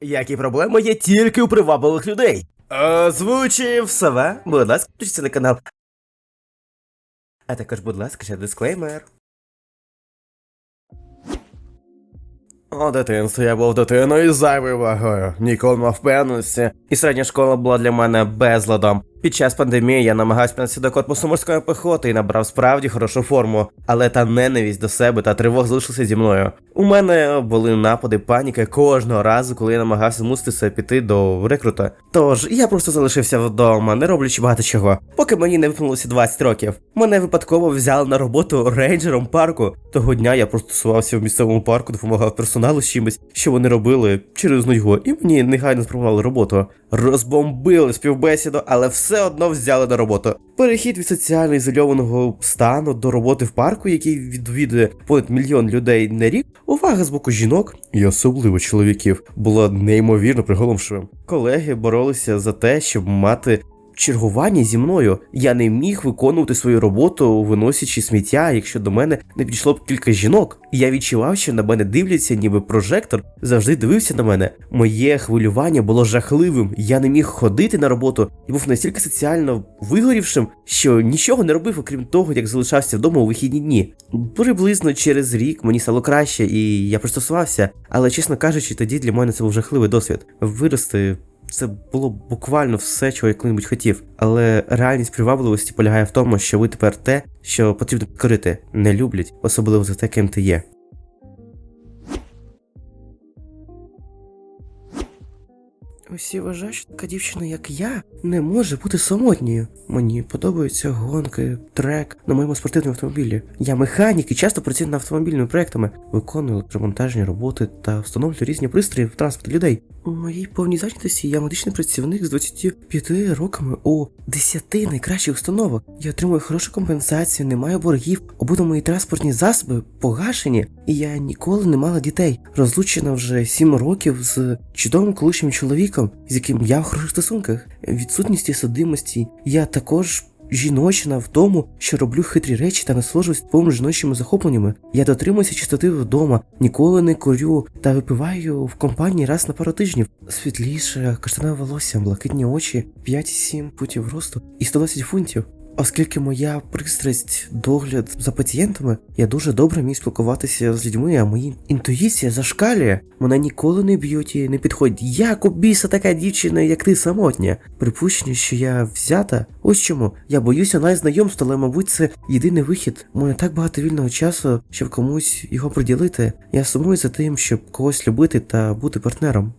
Які проблеми є тільки у привабливих людей. Озвучив Сава. Будь ласка, підпишіться на канал. А також, будь ласка, ще дисклеймер. У дитинстві я був дитиною із зайвою вагою, ніколи мав впевненості, і середня школа була для мене безладом. Під час пандемії я намагався принести до корпусу морської піхоти і набрав справді хорошу форму, але та ненависть до себе та тривог залишилися зі мною. У мене були напади паніки кожного разу, коли я намагався змусити себе піти до рекрута. Тож я просто залишився вдома, не роблячи багато чого. Поки мені не виповнилося 20 років. Мене випадково взяли на роботу рейнджером парку. Того дня я просто тусувався в місцевому парку, допомагав персоналу з чимось, що вони робили через нудьгу, і мені негайно спробували роботу. Розбомбили співбесіду, але все одно взяли на роботу. Перехід від соціально ізольованого стану до роботи в парку, який відвідує понад мільйон людей на рік, увага з боку жінок і особливо чоловіків була неймовірно приголомшивим. Колеги боролися за те, щоб мати чергування зі мною. Я не міг виконувати свою роботу, виносячи сміття, якщо до мене не підійшло б кілька жінок. Я відчував, що на мене дивляться, ніби прожектор завжди дивився на мене. Моє хвилювання було жахливим. Я не міг ходити на роботу і був настільки соціально вигорівшим, що нічого не робив, окрім того, як залишався вдома у вихідні дні. Приблизно через рік мені стало краще, і я пристосувався. Але чесно кажучи, тоді для мене це був жахливий досвід. Вирости це було буквально все, чого я коли-небудь хотів. Але реальність привабливості полягає в тому, що ви тепер те, що потрібно підкорити, не люблять, особливо за те, ким ти є. Усі вважають, що така дівчина, як я, не може бути самотньою. Мені подобаються гонки, трек на моєму спортивному автомобілі. Я механік і часто працюю над автомобільними проектами, виконую електромонтажні роботи та встановлюю різні пристрої в транспорті людей. У моїй повній зайнятості я медичний працівник з 25 роками у 10 найкращих установах. Я отримую хорошу компенсацію, не маю боргів, обидва мої транспортні засоби погашені, і я ніколи не мала дітей. Розлучена вже 7 років з чудовим колишнім чоловіком, з яким я в хороших стосунках. Відсутністі судимості. Я також жіночна в тому, що роблю хитрі речі та насолоджуюсь твоїми жіночими захопленнями. Я дотримуюся чистоти вдома, ніколи не курю та випиваю в компанії раз на пару тижнів. Світліше, каштанове волосся, блакитні очі, 5-7 футів росту і 120 фунтів. Оскільки моя пристрасть, догляд за пацієнтами, я дуже добре міг спілкуватися з людьми, а моя інтуїція зашкалює. Мене ніколи не б'ють і не підходять. Як біса така дівчина, як ти самотня? Припущення, що я взята. Ось чому. Я боюся найзнайомств, але, мабуть, це єдиний вихід. Мене так багато вільного часу, щоб комусь його приділити. Я сумую за тим, щоб когось любити та бути партнером.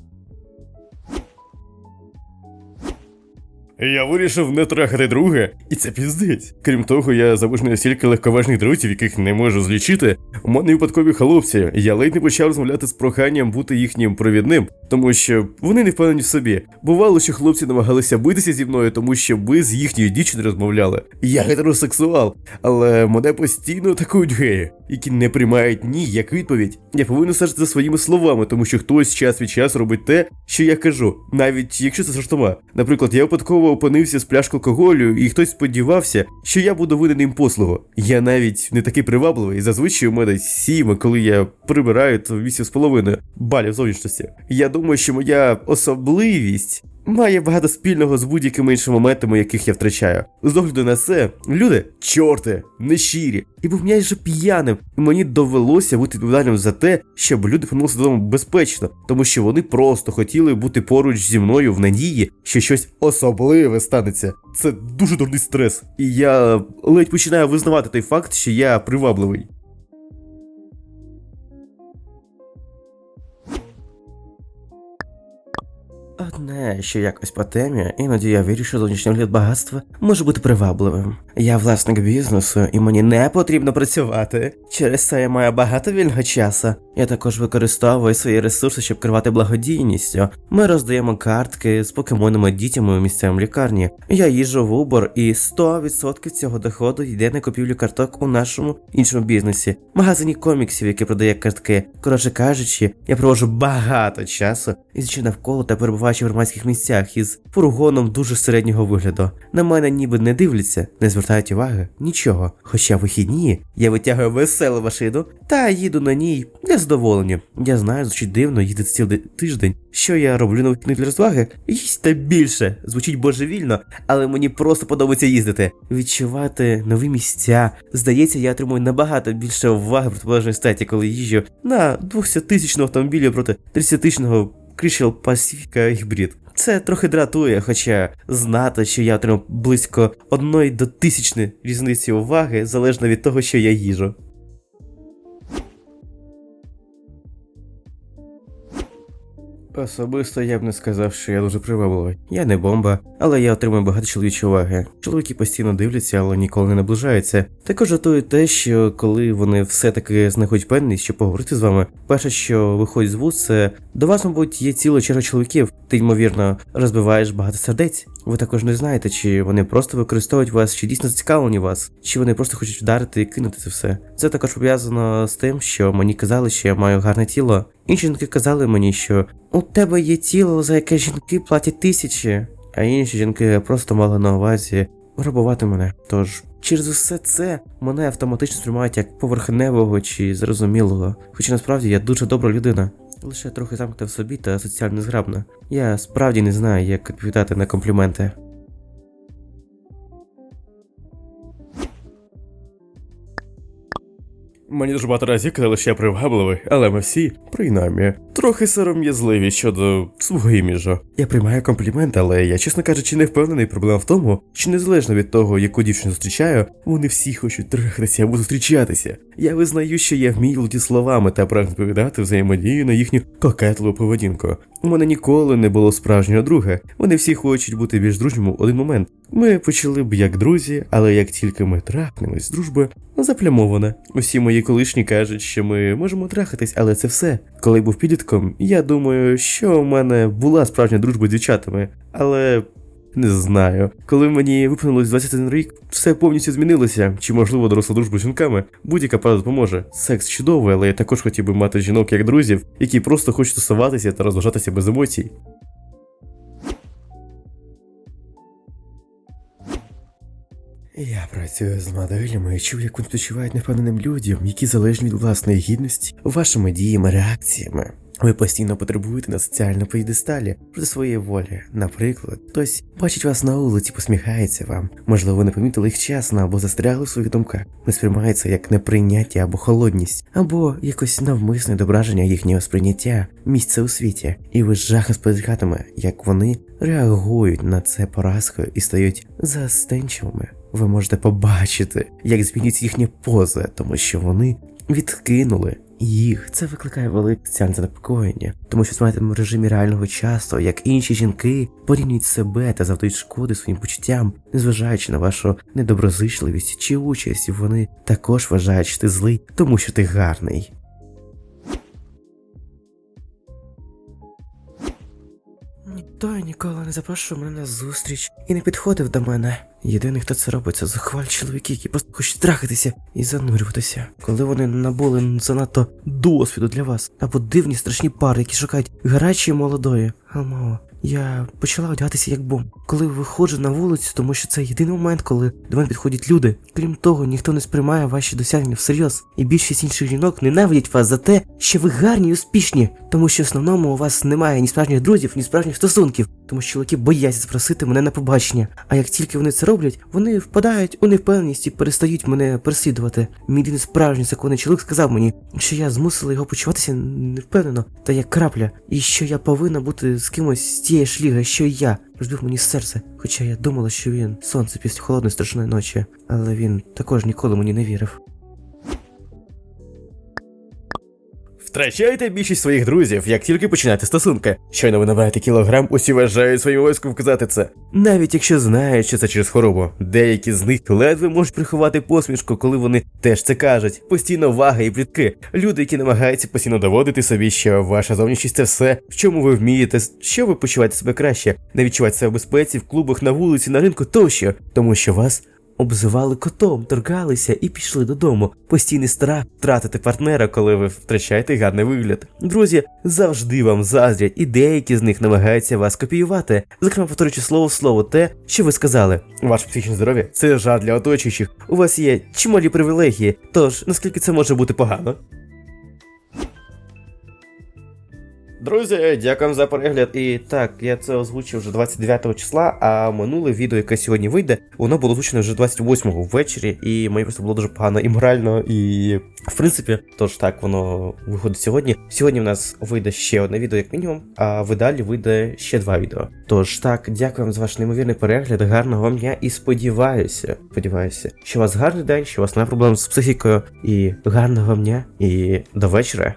Я вирішив не трахати друга, і це піздець. Крім того, я завижнив стільки легковажних друзів, яких не можу злічити. У мене випадкові хлопці. Я ледь не почав розмовляти з проханням бути їхнім провідним, тому що вони не впевнені в собі. Бувало, що хлопці намагалися битися зі мною, тому що ви з їхньою дівчиною розмовляли. Я гетеросексуал, але мене постійно атакують геї, які не приймають ні як відповідь. Я повинен стежити за своїми словами, тому що хтось час від часу робить те, що я кажу, навіть якщо це жартома. Наприклад, я випадково опинився з пляшкою алкоголю, і хтось сподівався, що я буду винен їм послугу. Я навіть не такий привабливий, зазвичай у мене сім, коли я прибираю, то вісім з половиною балів зовнішності. Я думаю, що моя особливість має багато спільного з будь-якими іншими моментами, яких я втрачаю. З огляду на це, люди чорти, нещирі, і був майже п'яним, і мені довелося бути відповідальним за те, щоб люди повернулися додому безпечно, тому що вони просто хотіли бути поруч зі мною в надії, що щось особливе станеться. Це дуже дурний стрес. І я ледь починаю визнавати той факт, що я привабливий. Одне, що якось по темі, іноді я вірю, що зовнішній вигляд багатства може бути привабливим. Я власник бізнесу, і мені не потрібно працювати. Через це я маю багато вільного часу. Я також використовую свої ресурси, щоб керувати благодійністю. Ми роздаємо картки з покемонами дітям у місцевому лікарні. Я їжджу в Uber, і 100% цього доходу йде на купівлю карток у нашому іншому бізнесі, магазині коміксів, який продає картки. Коротше кажучи, я проводжу багато часу, ідучи навколо та перебуваючи в громадських місцях із фургоном дуже середнього вигляду. На мене ніби не дивляться, не звертають звертають уваги? Нічого. Хоча вихідні я витягую веселу машину та їду на ній для задоволення. Я знаю, звучить дивно їздити цілий тиждень. Що я роблю на вихідних для розваги? Їсти більше. Звучить божевільно, але мені просто подобається їздити. Відчувати нові місця. Здається, я отримую набагато більше уваги протилежної статі, коли їжджу на 200-тисячному автомобілі проти 30-тисячного Крішел Pacifica гібрид. Це трохи дратує, хоча знати, що я отримав близько одної до тисячної різниці уваги залежно від того, що я їжу. Особисто я б не сказав, що я дуже привабливий. Я не бомба, але я отримую багато чоловічої уваги. Чоловіки постійно дивляться, але ніколи не наближаються. Також жартує те, що коли вони все-таки знаходять певність, щоб поговорити з вами, перше, що виходить з вуз, це до вас, мабуть, є ціла черга чоловіків. Ти, ймовірно, розбиваєш багато сердець. Ви також не знаєте, чи вони просто використовують вас, чи дійсно зацікавлені вас, чи вони просто хочуть вдарити і кинути це все. Це також пов'язано з тим, що мені казали, що я маю гарне тіло. Інші жінки казали мені, що у тебе є тіло, за яке жінки платять тисячі, а інші жінки просто мали на увазі грабувати мене. Тож через усе це мене автоматично сприймають як поверхневого чи зрозумілого. Хоча насправді я дуже добра людина. Лише трохи замкнута в собі та соціально зграбна. Я справді не знаю, як відповідати на компліменти. Мені дуже багато разів казали, що я привабливий, але ми всі, принаймні, трохи сором'язливі щодо свого іміджу. Я приймаю компліменти, але я, чесно кажучи, не впевнений. Проблема в тому, що незалежно від того, яку дівчину зустрічаю, вони всі хочуть трахатися або зустрічатися. Я визнаю, що я вмію луті словами та прагну відповідати взаємодію на їхню кокетливу поведінку. У мене ніколи не було справжнього друга. Вони всі хочуть бути більш дружніми в один момент. Ми почали б як друзі, але як тільки ми трахнемось, дружба заплямована. Усі мої колишні кажуть, що ми можемо трахатись, але це все. Коли був підлітком, я думаю, що у мене була справжня дружба з дівчатами, але. Не знаю. Коли мені виповнилось 21 рік, все повністю змінилося. Чи можливо доросла дружба з жінками? Будь-яка правда допоможе. Секс чудовий, але я також хотів би мати жінок як друзів, які просто хочуть тусуватися та розважатися без емоцій. Я працюю з моделями і чув, як вони спочивають невпевненим людям, які залежні від власної гідності, вашими діями, реакціями. Ви постійно потребуєте на соціальному поїдесталі проти своєї волі. Наприклад, хтось бачить вас на вулиці, посміхається вам. Можливо, не помітили їх часно або застрягли в своїх думках. Не сприймається як неприйняття або холодність, або якось навмисне дображення їхнього сприйняття місця у світі, і ви жахом спостерігатиме, як вони реагують на це поразкою і стають застенчивими. Ви можете побачити, як змінюється їхня поза, тому що вони відкинули їх. Це викликає велике соціальне занепокоєння, тому що в режимі реального часу, як інші жінки порівнюють себе та завдають шкоди своїм почуттям, незважаючи на вашу недоброзичливість чи участь, вони також вважають, що ти злий, тому що ти гарний. Ніхто і ніколи не запрошував мене на зустріч і не підходив до мене. Єдиний, хто це робить, це зухвалі чоловіки, які просто хочуть трахатися і занурюватися. Коли вони набули занадто досвіду для вас, або дивні страшні пари, які шукають гарячої молодої. Алмао, я почала одягатися як бомб, коли виходжу на вулицю, тому що це єдиний момент, коли до мене підходять люди. Крім того, ніхто не сприймає ваші досягнення всерйоз, і більшість інших жінок ненавидять вас за те, що ви гарні і успішні, тому що в основному у вас немає ні справжніх друзів, ні справжніх стосунків, тому що чоловіки бояться запросити мене на побачення. А як тільки вони це роблять, вони впадають у невпевненість і перестають мене переслідувати. Мій єдиний справжній законний чоловік сказав мені, що я змусила його почуватися невпевнено та як крапля, і що я повинна бути з кимось з тієї ж що й я. Розбив мені серце, хоча я думала, що він сонце після холодної страшної ночі, але він також ніколи мені не вірив. Втрачайте більшість своїх друзів, як тільки починаєте стосунки. Щойно ви набираєте кілограм, усі вважають своїм войском вказати це. Навіть якщо знають, що це через хворобу. Деякі з них ледве можуть приховати посмішку, коли вони теж це кажуть. Постійно вага і плітки. Люди, які намагаються постійно доводити собі, що ваша зовнішність це все, в чому ви вмієте, що ви почуваєте себе краще, не відчувати себе в безпеці в клубах, на вулиці, на ринку тощо, тому що вас обзивали котом, торгалися і пішли додому. Постійний страх втратити партнера, коли ви втрачаєте гарний вигляд. Друзі завжди вам заздрять, і деякі з них намагаються вас копіювати. Зокрема, повторюючи слово в слово те, що ви сказали. Ваше психічне здоров'я це жар для оточуючих. У вас є чималі привілегії, тож наскільки це може бути погано? Друзі, дякую за перегляд. І так, я це озвучив вже 29 числа, а минуле відео, яке сьогодні вийде, воно було озвучено вже 28-го ввечері, і мені просто було дуже погано і морально, і в принципі, тож так воно виходить сьогодні. Сьогодні в нас вийде ще одне відео, як мінімум, а в ідеалі вийде ще два відео. Тож так, дякую вам за ваш неймовірний перегляд, гарного вам дня і сподіваюся, сподіваюся, що у вас гарний день, що у вас немає проблем з психікою, і гарного вам дня, і до вечора.